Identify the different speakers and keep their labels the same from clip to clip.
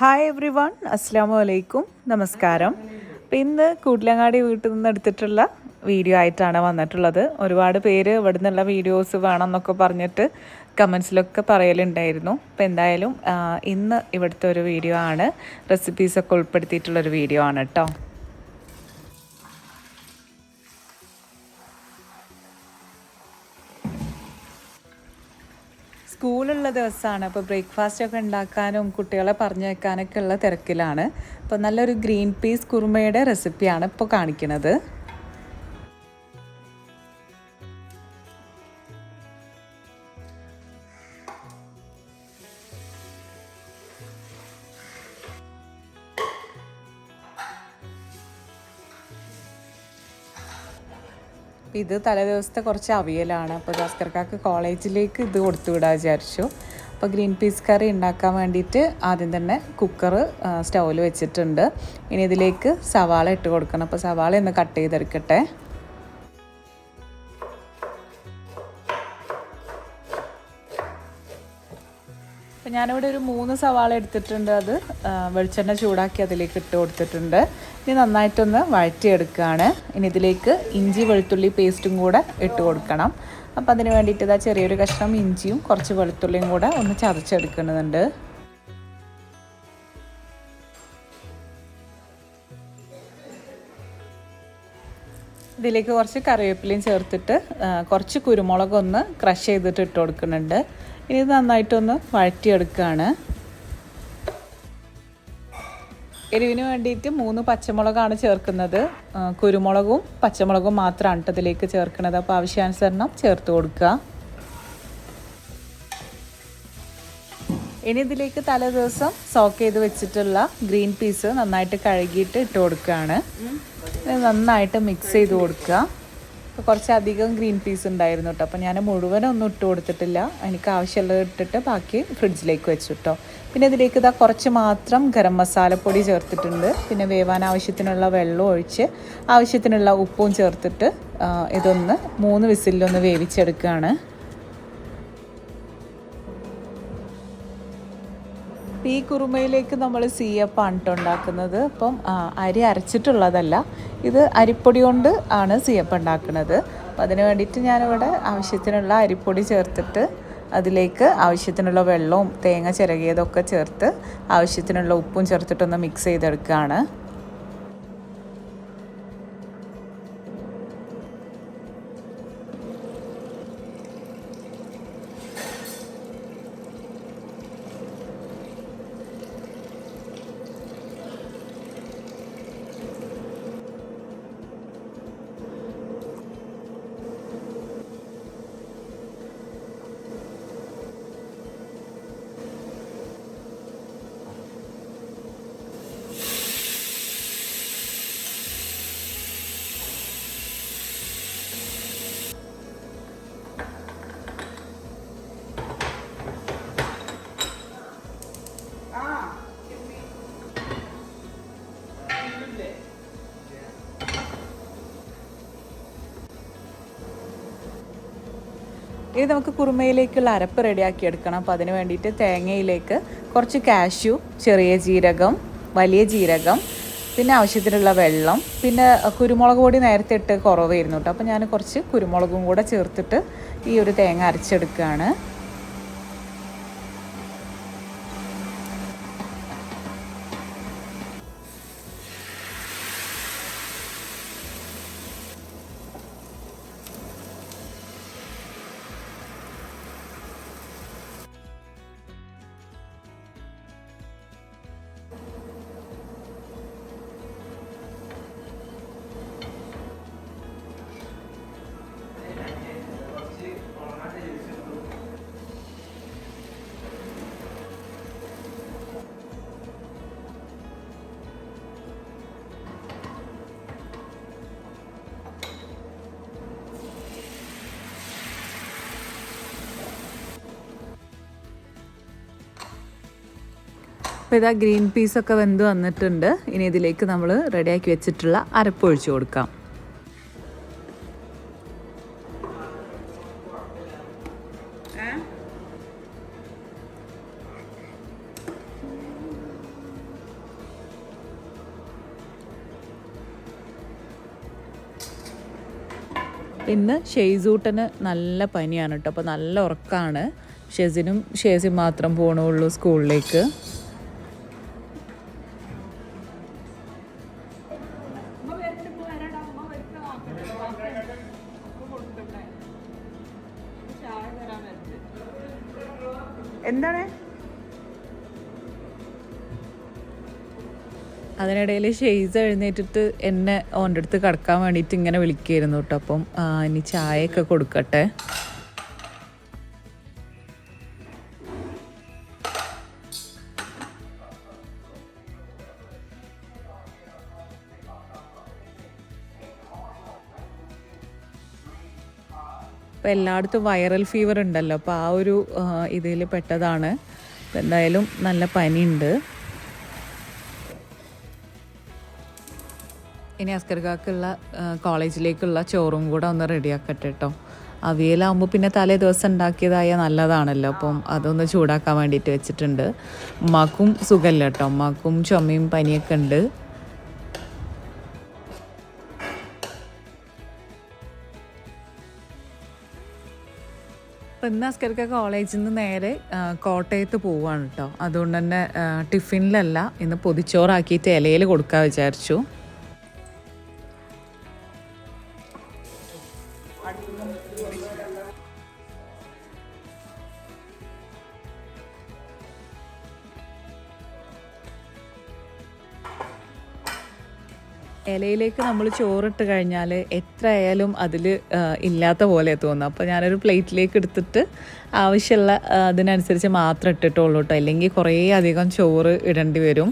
Speaker 1: Hi every one അസ്സാം നമസ്കാരം അപ്പം ഇന്ന് കൂട്ടിലങ്ങാടി വീട്ടിൽ നിന്ന് എടുത്തിട്ടുള്ള വീഡിയോ ആയിട്ടാണ് വന്നിട്ടുള്ളത്. ഒരുപാട് പേര് ഇവിടെ നിന്നുള്ള വീഡിയോസ് വേണം എന്നൊക്കെ പറഞ്ഞിട്ട് കമൻസിലൊക്കെ പറയലുണ്ടായിരുന്നു. അപ്പോൾ എന്തായാലും ഇന്ന് ഇവിടുത്തെ ഒരു വീഡിയോ ആണ്. റെസിപ്പീസൊക്കെ ഉൾപ്പെടുത്തിയിട്ടുള്ളൊരു വീഡിയോ ആണ് കേട്ടോ സ്കൂളുള്ള ദിവസമാണ്. അപ്പോൾ ബ്രേക്ക്ഫാസ്റ്റ് ഒക്കെ ഉണ്ടാക്കാനും കുട്ടികളെ പറഞ്ഞു പറഞ്ഞേക്കാനൊക്കെ ഉള്ള തിരക്കിലാണ്. അപ്പോൾ നല്ലൊരു ഗ്രീൻ പീസ് കുറുമയുടെ റെസിപ്പിയാണ് ഇപ്പോൾ കാണിക്കുന്നത് ഇത് തലേദിവസത്തെ കുറച്ച് അവിയലാണ്. അപ്പോൾ ഭാസ്കർക്കാക്ക് കോളേജിലേക്ക് ഇത് കൊടുത്തു വിടാൻ വിചാരിച്ചു. അപ്പോൾ ഗ്രീൻ പീസ് കറി ഉണ്ടാക്കാൻ വേണ്ടിയിട്ട് ആദ്യം തന്നെ കുക്കർ സ്റ്റൗവിൽ വെച്ചിട്ടുണ്ട്. ഇനി ഇതിലേക്ക് സവാള ഇട്ട് കൊടുക്കണം. അപ്പോൾ സവാള ഒന്ന് കട്ട് ചെയ്തെടുക്കട്ടെ. അപ്പം ഞാനിവിടെ ഒരു മൂന്ന് സവാള എടുത്തിട്ടുണ്ട്. അത് വെളിച്ചെണ്ണ ചൂടാക്കി അതിലേക്ക് ഇട്ട് കൊടുത്തിട്ടുണ്ട്. ഇനി നന്നായിട്ടൊന്ന് വഴറ്റിയെടുക്കുകയാണ്. ഇനി ഇതിലേക്ക് ഇഞ്ചി വെളുത്തുള്ളി പേസ്റ്റും കൂടെ ഇട്ട് കൊടുക്കണം. അപ്പം അതിന് വേണ്ടിയിട്ട് ഇതാ ചെറിയൊരു കഷ്ണം ഇഞ്ചിയും കുറച്ച് വെളുത്തുള്ളിയും കൂടെ ഒന്ന് ചതച്ചെടുക്കുന്നുണ്ട്. ഇതിലേക്ക് കുറച്ച് കറിവേപ്പിലയും ചേർത്തിട്ട് കുറച്ച് കുരുമുളകൊന്ന് ക്രഷ് ചെയ്തിട്ട് ഇട്ട് കൊടുക്കുന്നുണ്ട്. ഇനി നന്നായിട്ടൊന്ന് വഴറ്റിയെടുക്കുകയാണ്. എരിവിന് വേണ്ടിയിട്ട് മൂന്ന് പച്ചമുളകാണ് ചേർക്കുന്നത്. കുരുമുളകും പച്ചമുളകും മാത്രമാണ് ഇതിലേക്ക് ചേർക്കുന്നത്. അപ്പോൾ ആവശ്യാനുസരണം ചേർത്ത് കൊടുക്കുക. ഇനി ഇതിലേക്ക് തലേ ദിവസം സോക്ക് ചെയ്ത് വെച്ചിട്ടുള്ള ഗ്രീൻ പീസ് നന്നായിട്ട് കഴുകിയിട്ട് ഇട്ട് കൊടുക്കുകയാണ്. നന്നായിട്ട് മിക്സ് ചെയ്ത് കൊടുക്കുക. ഇപ്പോൾ കുറച്ചധികം ഗ്രീൻ പീസ് ഉണ്ടായിരുന്നു കേട്ടോ അപ്പോൾ ഞാൻ മുഴുവനൊന്നും ഇട്ട് കൊടുത്തിട്ടില്ല. എനിക്ക് ആവശ്യമുള്ളത് ഇട്ടിട്ട് ബാക്കി ഫ്രിഡ്ജിലേക്ക് വെച്ചു കേട്ടോ പിന്നെ ഇതിലേക്ക് ഇതാ കുറച്ച് മാത്രം ഗരം മസാലപ്പൊടി ചേർത്തിട്ടുണ്ട്. പിന്നെ വേവാൻ ആവശ്യത്തിനുള്ള വെള്ളം ഒഴിച്ച് ആവശ്യത്തിനുള്ള ഉപ്പും ചേർത്തിട്ട് ഇതൊന്ന് മൂന്ന് വിസിലൊന്ന് വേവിച്ചെടുക്കുകയാണ് ഈ കുറുമയിലേക്ക് നമ്മൾ സീയപ്പാണ് കേട്ടോ ഉണ്ടാക്കുന്നത്. അപ്പം അരി അരച്ചിട്ടുള്ളതല്ല ഇത് അരിപ്പൊടി കൊണ്ട് ആണ് സീയപ്പ് ഉണ്ടാക്കുന്നത്. അപ്പം അതിന് വേണ്ടിയിട്ട് ഞാനിവിടെ ആവശ്യത്തിനുള്ള അരിപ്പൊടി ചേർത്തിട്ട് അതിലേക്ക് ആവശ്യത്തിനുള്ള വെള്ളവും തേങ്ങ ചിരകിയതൊക്കെ ചേർത്ത് ആവശ്യത്തിനുള്ള ഉപ്പും ചേർത്തിട്ടൊന്ന് മിക്സ് ചെയ്തെടുക്കുകയാണ്. ഇനി നമുക്ക് കുറുമയിലേക്കുള്ള അരപ്പ് റെഡിയാക്കി എടുക്കണം. അപ്പോൾ അതിന് വേണ്ടിയിട്ട് തേങ്ങയിലേക്ക് കുറച്ച് കാഷ്യു ചെറിയ ജീരകം വലിയ ജീരകം പിന്നെ ആവശ്യത്തിനുള്ള വെള്ളം പിന്നെ കുരുമുളക് പൊടി നേരത്തെ ഇട്ട് കുറവായിരുന്നു കേട്ടോ. അപ്പോൾ ഞാൻ കുറച്ച് കുരുമുളകും കൂടെ ചേർത്തിട്ട് ഈ ഒരു തേങ്ങ അരച്ചെടുക്കുകയാണ് അപ്പോൾ ഇതാ ഗ്രീൻ പീസൊക്കെ വെന്ത് വന്നിട്ടുണ്ട്. ഇനി ഇതിലേക്ക് നമ്മൾ റെഡിയാക്കി വെച്ചിട്ടുള്ള അരപ്പൊഴിച്ചു കൊടുക്കാം. ഇന്ന് ഷെയ്സൂട്ടന് നല്ല പനിയാണ് കേട്ടോ. അപ്പോൾ നല്ല ഉറക്കമാണ് ഷെസിനും ഷേസിയും മാത്രം പോകണുള്ളൂ സ്കൂളിലേക്ക്. എന്താണ്? അതിനിടയിൽ ഷെയ്സ് എഴുന്നേറ്റിട്ട് എന്നെ ഓന്റെ അടുത്ത് കിടക്കാൻ വേണ്ടിയിട്ട് ഇങ്ങനെ വിളിക്കുകയായിരുന്നു കേട്ടോ. അപ്പം ഇനി ചായയൊക്കെ കൊടുക്കട്ടെ. ഇപ്പം എല്ലായിടത്തും വൈറൽ ഫീവർ ഉണ്ടല്ലോ. അപ്പോൾ ആ ഒരു ഇതിൽ പെട്ടതാണ്. എന്തായാലും നല്ല പനിയുണ്ട്. ഇനി അസ്കർക്കാക്കുള്ള കോളേജിലേക്കുള്ള ചോറും കൂടെ ഒന്ന് റെഡിയാക്കട്ടെ കേട്ടോ അവിയലാകുമ്പോൾ പിന്നെ തലേ ദിവസം ഉണ്ടാക്കിയതായ നല്ലതാണല്ലോ. അപ്പം അതൊന്ന് ചൂടാക്കാൻ വേണ്ടിയിട്ട് വെച്ചിട്ടുണ്ട്. ഉമ്മാക്കും സുഖമല്ല കേട്ടോ ഉമ്മാക്കും ചുമയും പനിയൊക്കെ ഉണ്ട്. അപ്പം ഇന്ന് അസ്കർക്ക് കോളേജിൽ നിന്ന് നേരെ കോട്ടയത്ത് പോവാണ് കേട്ടോ അതുകൊണ്ട് തന്നെ ടിഫിനിലല്ല ഇന്ന് പൊതിച്ചോറാക്കിയിട്ട് ഇലയിൽ കൊടുക്കാൻ വിചാരിച്ചു. ഇലയിലേക്ക് നമ്മൾ ചോറിട്ട് കഴിഞ്ഞാൽ എത്ര ആയാലും അതിൽ ഇല്ലാത്ത പോലെ തോന്നും. അപ്പോൾ ഞാനൊരു പ്ലേറ്റിലേക്ക് എടുത്തിട്ട് ആവശ്യമുള്ള അതിനനുസരിച്ച് മാത്രം ഇട്ടിട്ടുള്ളൂ കേട്ടോ അല്ലെങ്കിൽ കുറേ അധികം ചോറ് ഇടേണ്ടി വരും.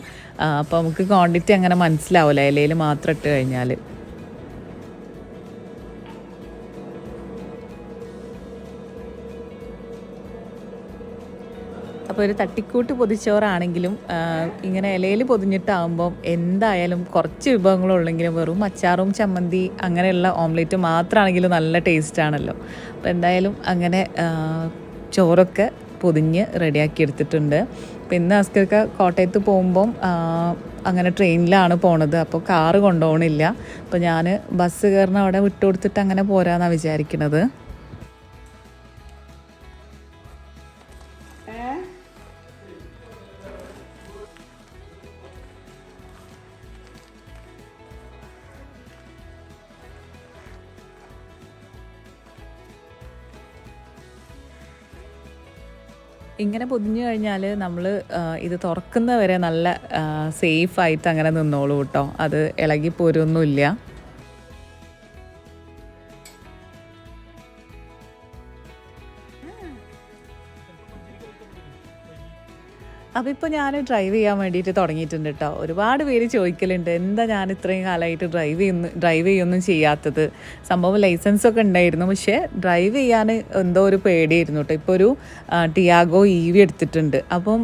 Speaker 1: അപ്പോൾ നമുക്ക് ക്വാണ്ടിറ്റി അങ്ങനെ മനസ്സിലാവില്ല ഇലയിൽ മാത്രം ഇട്ട് കഴിഞ്ഞാൽ അപ്പോൾ ഒരു തട്ടിക്കൂട്ട് പൊതിച്ചോറാണെങ്കിലും ഇങ്ങനെ ഇലയിൽ പൊതിഞ്ഞിട്ടാകുമ്പം എന്തായാലും കുറച്ച് വിഭവങ്ങളുള്ളെങ്കിലും വെറും അച്ചാറും ചമ്മന്തി അങ്ങനെയുള്ള ഓംലേറ്റ് മാത്രമാണെങ്കിലും നല്ല ടേസ്റ്റാണല്ലോ. അപ്പോൾ എന്തായാലും അങ്ങനെ ചോറൊക്കെ പൊതിഞ്ഞ് റെഡിയാക്കി എടുത്തിട്ടുണ്ട്. അപ്പോൾ ഇന്ന് അസ്കർക്ക് കോട്ടയത്ത് പോകുമ്പം അങ്ങനെ ട്രെയിനിലാണ് പോണത്. അപ്പോൾ കാറ് കൊണ്ടുപോകണില്ല. അപ്പോൾ ഞാൻ ബസ് കയറുന്ന അവിടെ വിട്ടുകൊടുത്തിട്ട് അങ്ങനെ പോരാന്നാണ് വിചാരിക്കുന്നത് ഇങ്ങനെ പൊതിഞ്ഞു കഴിഞ്ഞാൽ നമ്മൾ ഇത് തുറക്കുന്നവരെ നല്ല സേഫായിട്ട് അങ്ങനെ നിന്നോളൂ കേട്ടോ അത് ഇളകി അപ്പോൾ ഇപ്പോൾ ഞാൻ ഡ്രൈവ് ചെയ്യാൻ വേണ്ടിയിട്ട് തുടങ്ങിയിട്ടുണ്ട് കേട്ടോ ഒരുപാട് പേര് ചോദിക്കലുണ്ട് എന്താ ഞാൻ ഇത്രയും കാലമായിട്ട് ഡ്രൈവ് ചെയ്യുന്നു ഡ്രൈവ് ചെയ്യൊന്നും ചെയ്യാത്തത്? സംഭവം ലൈസൻസ് ഒക്കെ ഉണ്ടായിരുന്നു പക്ഷേ ഡ്രൈവ് ചെയ്യാൻ എന്തോ ഒരു പേടിയായിരുന്നു കേട്ടോ ഇപ്പോൾ ഒരു ടിയാഗോ ഇ വി എടുത്തിട്ടുണ്ട്. അപ്പം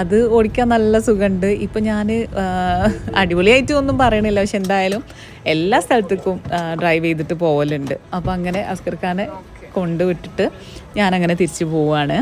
Speaker 1: അത് ഓടിക്കാൻ നല്ല സുഖമുണ്ട്. ഇപ്പം ഞാൻ അടിപൊളിയായിട്ട് ഒന്നും പറയണില്ല പക്ഷെ എന്തായാലും എല്ലാ സ്ഥലത്തേക്കും ഡ്രൈവ് ചെയ്തിട്ട് പോകലുണ്ട് അപ്പോൾ അങ്ങനെ അസ്കർ ഖാനെ കൊണ്ടുവിട്ടിട്ട് ഞാനങ്ങനെ തിരിച്ചു പോവുകയാണ്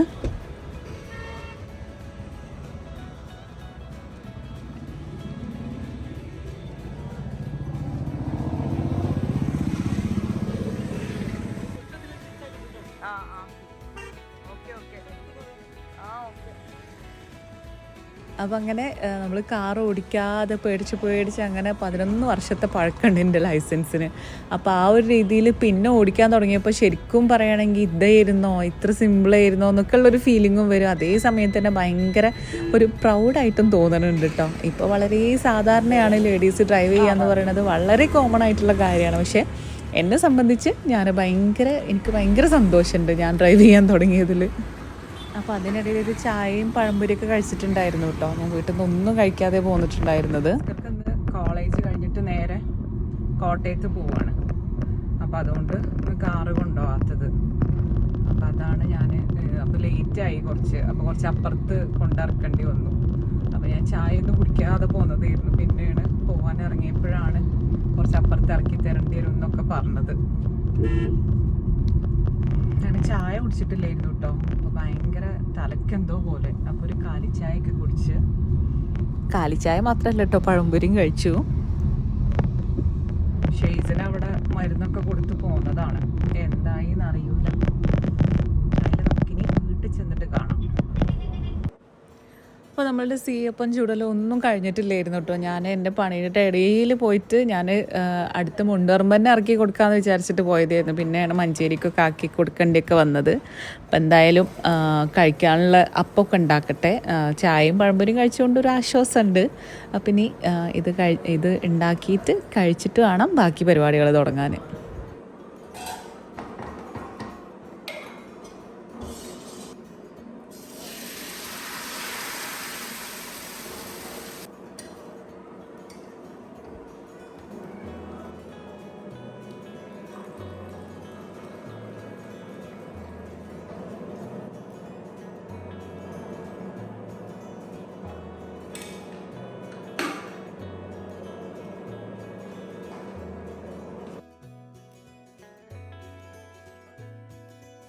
Speaker 1: അപ്പം അങ്ങനെ നമ്മൾ കാർ ഓടിക്കാതെ പേടിച്ച് പേടിച്ച് അങ്ങനെ പതിനൊന്ന് വർഷത്തെ പഴക്കമുണ്ട് എന്റെ ലൈസൻസിന്. അപ്പോൾ ആ ഒരു രീതിയിൽ പിന്നെ ഓടിക്കാൻ തുടങ്ങിയപ്പോൾ ശരിക്കും പറയുകയാണെങ്കിൽ ഇതായിരുന്നോ ഇത്ര സിമ്പിളായിരുന്നോ എന്നൊക്കെ ഉള്ളൊരു ഫീലിങ്ങും വരും. അതേ സമയത്ത് തന്നെ ഭയങ്കര ഒരു പ്രൗഡായിട്ടും തോന്നുന്നുണ്ട് കേട്ടോ ഇപ്പോൾ വളരെ സാധാരണയാണ് ലേഡീസ് ഡ്രൈവ് ചെയ്യുക എന്ന് പറയുന്നത്. വളരെ കോമൺ ആയിട്ടുള്ള കാര്യമാണ്. പക്ഷേ എന്നെ സംബന്ധിച്ച് ഞാൻ ഭയങ്കര എനിക്ക് ഭയങ്കര സന്തോഷമുണ്ട് ഞാൻ ഡ്രൈവ് ചെയ്യാൻ തുടങ്ങിയതിൽ അപ്പോൾ അതിനിടയിൽ ഒരു ചായയും പഴംപൊരിയൊക്കെ കഴിച്ചിട്ടുണ്ടായിരുന്നു കേട്ടോ. ഞാൻ വീട്ടിൽ നിന്ന് ഒന്നും കഴിക്കാതെ പോന്നിട്ടുണ്ടായിരുന്നത്. കോളേജ് കഴിഞ്ഞിട്ട് നേരെ കോട്ടയത്ത് പോവാണ്. അപ്പോൾ അതുകൊണ്ട് കാറ് കൊണ്ടുപോകാത്തത് അപ്പോൾ അതാണ് ഞാൻ അപ്പോൾ ലേറ്റായി കുറച്ച്. അപ്പോൾ കുറച്ച് അപ്പുറത്ത് കൊണ്ടിറക്കേണ്ടി വന്നു. അപ്പോൾ ഞാൻ ചായ ഒന്നും കുടിക്കാതെ പോന്നതായിരുന്നു. പിന്നെയാണ് പോകാൻ ഇറങ്ങിയപ്പോഴാണ് കുറച്ച് അപ്പുറത്ത് ഇറക്കി തരേണ്ടി വരും എന്നൊക്കെ പറഞ്ഞത്. ഞാൻ ചായ കുടിച്ചിട്ടില്ലായിരുന്നു കേട്ടോ. അപ്പോൾ ഭയങ്കര തലക്കെന്തോ പോലെ. അപ്പൊ ഒരു കാലിച്ചായൊക്കെ കുടിച്ച്. കാലിച്ചായ മാത്രല്ല കേട്ടോ പഴംപൊരിയും കഴിച്ചു. ഷെയ്സിന് അവിടെ മരുന്നൊക്കെ കൊടുത്തു പോന്നതാണ്. എന്തായി എന്നറിയൂല അപ്പോൾ നമ്മളുടെ സീയപ്പം ചുടലും ഒന്നും കഴിഞ്ഞിട്ടില്ലായിരുന്നു കേട്ടോ. ഞാൻ എന്റെ പണിയുടെ ഇടയിൽ പോയിട്ട് ഞാൻ അടുത്ത മുണ്ടോർമ്പന്നെ ഇറക്കി കൊടുക്കാമെന്ന് വിചാരിച്ചിട്ട് പോയതായിരുന്നു. പിന്നെയാണ് മഞ്ചേരിക്കൊക്കെ ആക്കി കൊടുക്കേണ്ടിയൊക്കെ വന്നത്. അപ്പം എന്തായാലും കഴിക്കാനുള്ള അപ്പമൊക്കെ ഉണ്ടാക്കട്ടെ. ചായയും പഴംപൊരിയും കഴിച്ചുകൊണ്ട് ഒരു ആശ്വാസമുണ്ട് അപ്പം ഇനി ഇത് കഴി ഇത് ഉണ്ടാക്കിയിട്ട് കഴിച്ചിട്ട് വേണം ബാക്കി പരിപാടികൾ തുടങ്ങാൻ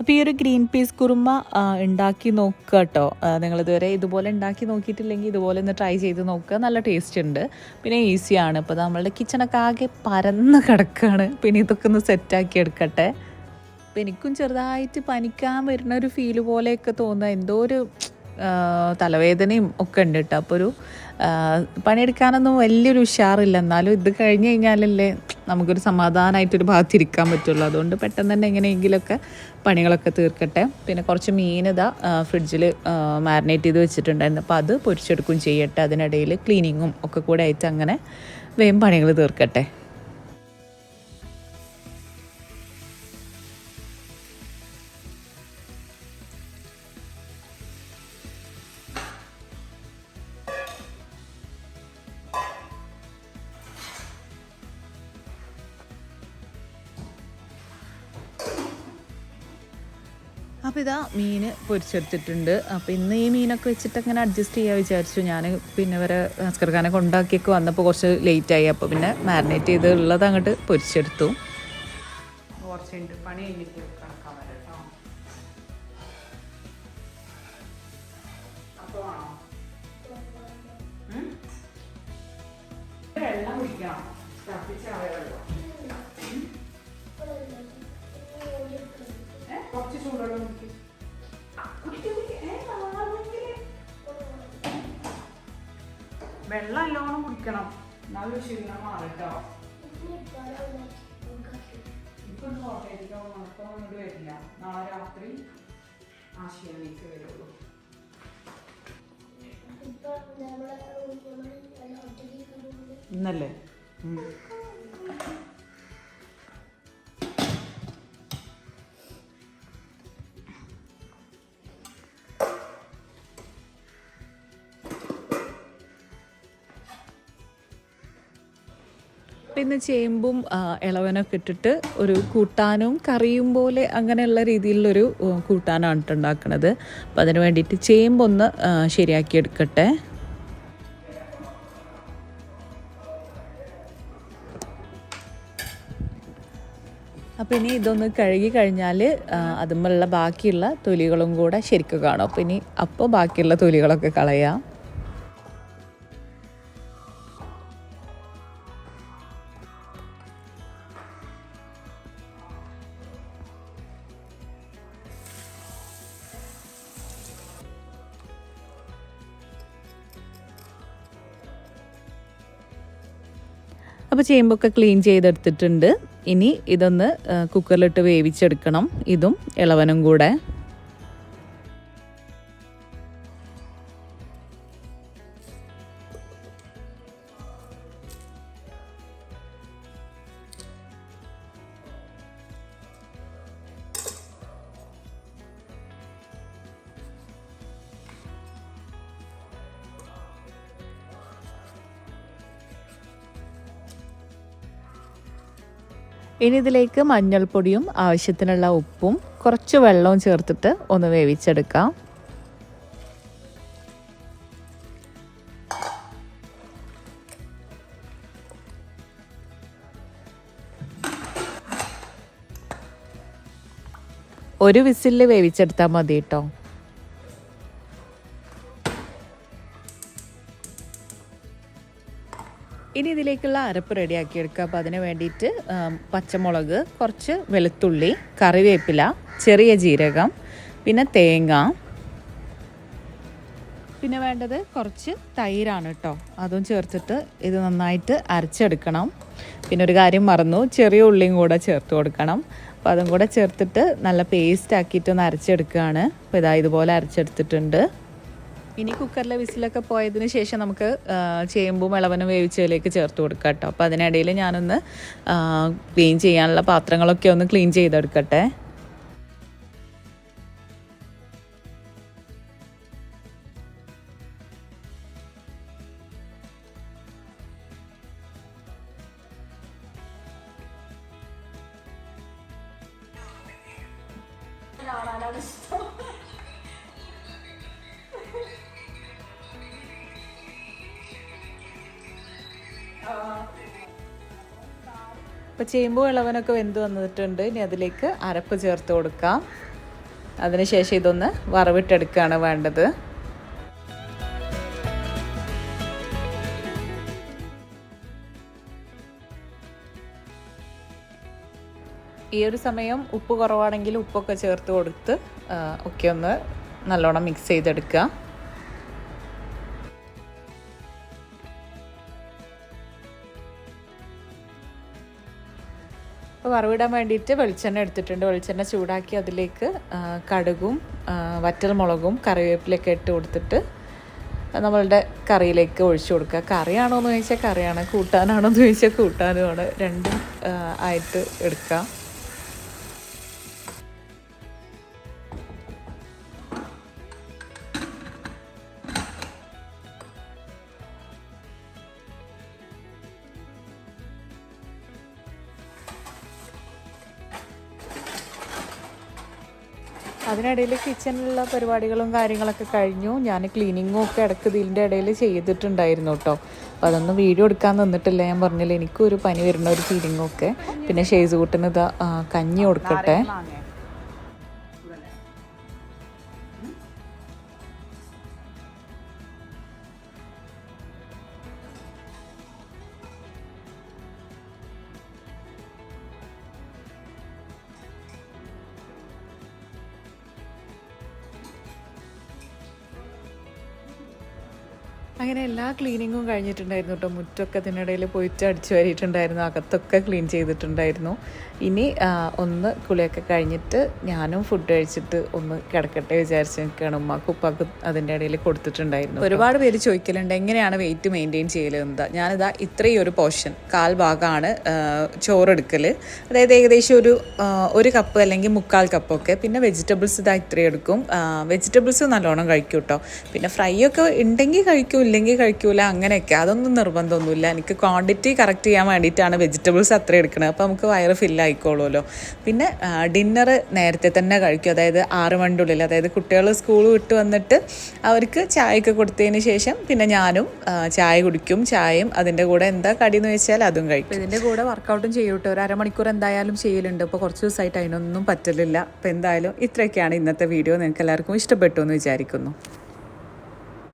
Speaker 1: അപ്പോൾ ഈ ഒരു ഗ്രീൻ പീസ് കുറുമ ഉണ്ടാക്കി നോക്കുക കേട്ടോ. നിങ്ങളിതുവരെ ഇതുപോലെ ഉണ്ടാക്കി നോക്കിയിട്ടില്ലെങ്കിൽ ഇതുപോലെ ഒന്ന് ട്രൈ ചെയ്ത് നോക്കുക നല്ല ടേസ്റ്റ് ഉണ്ട്. പിന്നെ ഈസിയാണ് ഇപ്പോൾ നമ്മളുടെ കിച്ചണൊക്കെ ആകെ പരന്ന് കിടക്കുകയാണ് പിന്നെ ഇതൊക്കെ ഒന്ന് സെറ്റാക്കി എടുക്കട്ടെ. അപ്പം എനിക്കും ചെറുതായിട്ട് പനിക്കാൻ വരുന്ന ഒരു ഫീൽ പോലെയൊക്കെ തോന്നുക എന്തോ ഒരു തലവേദനയും ഒക്കെ ഉണ്ട് കേട്ടോ. അപ്പോൾ ഒരു പണിയെടുക്കാനൊന്നും വലിയൊരു ഉഷാറില്ല. എന്നാലും ഇത് കഴിഞ്ഞ് കഴിഞ്ഞാലല്ലേ നമുക്കൊരു സമാധാനമായിട്ടൊരു ഭാഗത്തിരിക്കാൻ പറ്റുള്ളൂ. അതുകൊണ്ട് പെട്ടെന്ന് തന്നെ എങ്ങനെയെങ്കിലുമൊക്കെ പണികളൊക്കെ തീർക്കട്ടെ. പിന്നെ കുറച്ച് മീൻ ഇതാ ഫ്രിഡ്ജിൽ മാരിനേറ്റ് ചെയ്ത് വെച്ചിട്ടുണ്ടായിരുന്നു. അപ്പോൾ അത് പൊരിച്ചെടുക്കും ചെയ്യട്ടെ. അതിനിടയിൽ ക്ലീനിങ്ങും ഒക്കെ കൂടെ ആയിട്ട് അങ്ങനെ വേഗം പണികൾ തീർക്കട്ടെ. പൊരിച്ചെടുത്തിട്ടുണ്ട്. അപ്പോൾ ഇന്ന് ഈ മീനൊക്കെ വെച്ചിട്ട് അങ്ങനെ അഡ്ജസ്റ്റ് ചെയ്യാൻ വിചാരിച്ചു. ഞാൻ പിന്നെ വരെ ഹസ്കർഖാനെ കൊണ്ടാക്കിയൊക്കെ വന്നപ്പോൾ കുറച്ച് ലേറ്റ് ആയി. അപ്പോൾ പിന്നെ മാരിനേറ്റ് ചെയ്ത് ഉള്ളത് അങ്ങോട്ട് പൊരിച്ചെടുത്തു. കുറച്ചുണ്ട്. പണി വെള്ളം കുറച്ച് വെള്ളം നല്ലോണം കുടിക്കണം. എന്നാലും ക്ഷീണം മാറിട്ടോ. ഇപ്പൊ കോട്ടയത്തേക്ക് ഉണക്കം കൊണ്ട് വരില്ല. നാളെ രാത്രി ആശയാനിക്ക് വരുള്ളൂ. ഇന്നല്ലേ? പിന്നെ ചേമ്പും ഇളവനൊക്കെ ഇട്ടിട്ട് ഒരു കൂട്ടാനും കറിയും പോലെ അങ്ങനെയുള്ള രീതിയിലുള്ളൊരു കൂട്ടാനാണ് ട്ടോ ഉണ്ടാക്കുന്നത് അപ്പം അതിന് വേണ്ടിയിട്ട് ചേമ്പൊന്ന് ശരിയാക്കി എടുക്കട്ടെ. അപ്പോൾ ഇനി ഇതൊന്ന് കഴുകി കഴിഞ്ഞാൽ അതുമുള്ള ബാക്കിയുള്ള തൊലികളും കൂടെ ശരിക്കും കാണും. അപ്പോൾ ഇനി അപ്പോൾ ബാക്കിയുള്ള തൊലികളൊക്കെ കളയാം. അപ്പോൾ ചേമ്പൊക്കെ ക്ലീൻ ചെയ്തെടുത്തിട്ടുണ്ട്. ഇനി ഇതൊന്ന് കുക്കറിലിട്ട് വേവിച്ചെടുക്കണം. ഇതും ഇളവനും കൂടെ. ഇനി ഇതിലേക്ക് മഞ്ഞൾപ്പൊടിയും ആവശ്യത്തിനുള്ള ഉപ്പും കുറച്ച് വെള്ളവും ചേർത്തിട്ട് ഒന്ന് വേവിച്ചെടുക്കാം. ഒരു വിസിലിൽ വേവിച്ചെടുത്താൽ മതി കേട്ടോ ഇനി ഇതിലേക്കുള്ള അരപ്പ് റെഡിയാക്കി എടുക്കുക അപ്പോൾ അതിന് വേണ്ടിയിട്ട് പച്ചമുളക് കുറച്ച് വെളുത്തുള്ളി കറിവേപ്പില ചെറിയ ജീരകം പിന്നെ തേങ്ങ. പിന്നെ വേണ്ടത് കുറച്ച് തൈരാണ് കേട്ടോ അതും ചേർത്തിട്ട് ഇത് നന്നായിട്ട് അരച്ചെടുക്കണം. പിന്നെ ഒരു കാര്യം മറന്നു ചെറിയ ഉള്ളിയും കൂടെ ചേർത്ത് കൊടുക്കണം. അപ്പോൾ അതും കൂടെ ചേർത്തിട്ട് നല്ല പേസ്റ്റ് ആക്കിയിട്ട് ഒന്ന് അരച്ചെടുക്കുകയാണ്. അപ്പോൾ ഇതാ ഇതുപോലെ അരച്ചെടുത്തിട്ടുണ്ട്. ഇനി കുക്കറിലെ വിസിലൊക്കെ പോയതിന് ശേഷം നമുക്ക് ചേമ്പും ഇളവനും വേവിച്ചതിലേക്ക് ചേർത്ത് കൊടുക്കാം കേട്ടോ. അപ്പോൾ അതിനിടയിൽ ഞാനൊന്ന് ക്ലീൻ ചെയ്യാനുള്ള പാത്രങ്ങളൊക്കെ ഒന്ന് ക്ലീൻ ചെയ്തെടുക്കട്ടെ. ഇപ്പോൾ ചേമ്പും ഇളവനൊക്കെ വെന്ത് വന്നിട്ടുണ്ട്. ഇനി അതിലേക്ക് അരപ്പ് ചേർത്ത് കൊടുക്കാം. അതിനുശേഷം ഇതൊന്ന് വറവിട്ടെടുക്കുകയാണ് വേണ്ടത്. ഈ ഒരു സമയം ഉപ്പ് കുറവാണെങ്കിൽ ഉപ്പൊക്കെ ചേർത്ത് കൊടുത്ത് ഒക്കെ ഒന്ന് നല്ലോണം മിക്സ് ചെയ്തെടുക്കുക വറവിടാൻ വേണ്ടിയിട്ട് വെളിച്ചെണ്ണ എടുത്തിട്ടുണ്ട്. വെളിച്ചെണ്ണ ചൂടാക്കി അതിലേക്ക് കടുകും വറ്റൽമുളകും കറിവേപ്പിലൊക്കെ ഇട്ട് കൊടുത്തിട്ട് നമ്മളുടെ കറിയിലേക്ക് ഒഴിച്ചു കൊടുക്കുക. കറിയാണോ എന്ന് ചോദിച്ചാൽ കറിയാണ് കൂട്ടാനാണോ എന്ന് ചോദിച്ചാൽ കൂട്ടാനുമാണ്. രണ്ടും ആയിട്ട് എടുക്കുക അതിനിടയിൽ കിച്ചണിലുള്ള പരിപാടികളും കാര്യങ്ങളൊക്കെ കഴിഞ്ഞു. ഞാൻ ക്ലീനിങ്ങും ഒക്കെ ഇടയ്ക്ക് ഇതിന്റെ ഇടയിൽ ചെയ്തിട്ടുണ്ടായിരുന്നു കേട്ടോ. അപ്പോൾ അതൊന്നും വീഡിയോ എടുക്കാൻ നിന്നിട്ടില്ല. ഞാൻ പറഞ്ഞില്ല എനിക്കൊരു പനി വരുന്ന ഒരു ഫീലിംഗ് ഒക്കെ. പിന്നെ ഷെയ്സ് കൂട്ടിന് ഇത് കഞ്ഞി കൊടുക്കട്ടെ. അങ്ങനെ എല്ലാ ക്ലീനിങ്ങും കഴിഞ്ഞിട്ടുണ്ടായിരുന്നു കേട്ടോ. മുറ്റൊക്കെ അതിനിടയിൽ പോയിട്ട് അടിച്ചു വരിയിട്ടുണ്ടായിരുന്നു. അകത്തൊക്കെ ക്ലീൻ ചെയ്തിട്ടുണ്ടായിരുന്നു. ഇനി ഒന്ന് കുളിയൊക്കെ കഴിഞ്ഞിട്ട് ഞാനും ഫുഡ് കഴിച്ചിട്ട് ഒന്ന് കിടക്കട്ടെ വിചാരിച്ച് നിൽക്കുകയാണ്. ഉമ്മാക്ക് ഉപ്പാക്ക് അതിന്റെ ഇടയിൽ കൊടുത്തിട്ടുണ്ടായിരുന്നു ഒരുപാട് പേര് ചോദിക്കലുണ്ട് എങ്ങനെയാണ് വെയിറ്റ് മെയിന്റെയിൻ ചെയ്യലെന്ന്. ഞാനിതാ ഇത്രയും ഒരു പോർഷൻ കാൽ ഭാഗമാണ് ചോറെടുക്കൽ അതായത് ഏകദേശം ഒരു ഒരു കപ്പ് അല്ലെങ്കിൽ മുക്കാൽ കപ്പൊക്കെ പിന്നെ വെജിറ്റബിൾസ് ഇതാ ഇത്രയും എടുക്കും. വെജിറ്റബിൾസ് നല്ലോണം കഴിക്കും കേട്ടോ. പിന്നെ ഫ്രൈ ഒക്കെ ഉണ്ടെങ്കിൽ കഴിക്കും ഇല്ലെങ്കിൽ കഴിക്കൂല അങ്ങനെയൊക്കെ. അതൊന്നും നിർബന്ധമൊന്നുമില്ല. എനിക്ക് ക്വാണ്ടിറ്റി കറക്റ്റ് ചെയ്യാൻ വേണ്ടിയിട്ടാണ് വെജിറ്റബിൾസ് അത്ര എടുക്കുന്നത് അപ്പോൾ നമുക്ക് വയറ് ഫില്ലായിക്കോളുമല്ലോ പിന്നെ ഡിന്നർ നേരത്തെ തന്നെ കഴിക്കും. അതായത് ആറ് മണിന്റെ അതായത് കുട്ടികൾ സ്കൂൾ വിട്ട് വന്നിട്ട് അവർക്ക് ചായയൊക്കെ കൊടുത്തതിന് ശേഷം പിന്നെ ഞാനും ചായ കുടിക്കും. ചായയും അതിന്റെ കൂടെ എന്താ കടി എന്ന് വെച്ചാൽ അതും കഴിക്കും. ഇതിന്റെ കൂടെ വർക്കൗട്ടും ചെയ്യൂട്ടോ ഒരു അരമണിക്കൂർ എന്തായാലും ചെയ്യലുണ്ട്. ഇപ്പോൾ കുറച്ച് ദിവസമായിട്ട് അതിനൊന്നും പറ്റലില്ല. അപ്പോൾ എന്തായാലും ഇത്രയൊക്കെയാണ് ഇന്നത്തെ വീഡിയോ നിങ്ങൾക്ക് എല്ലാവർക്കും ഇഷ്ടപ്പെട്ടു എന്ന് വിചാരിക്കുന്നു.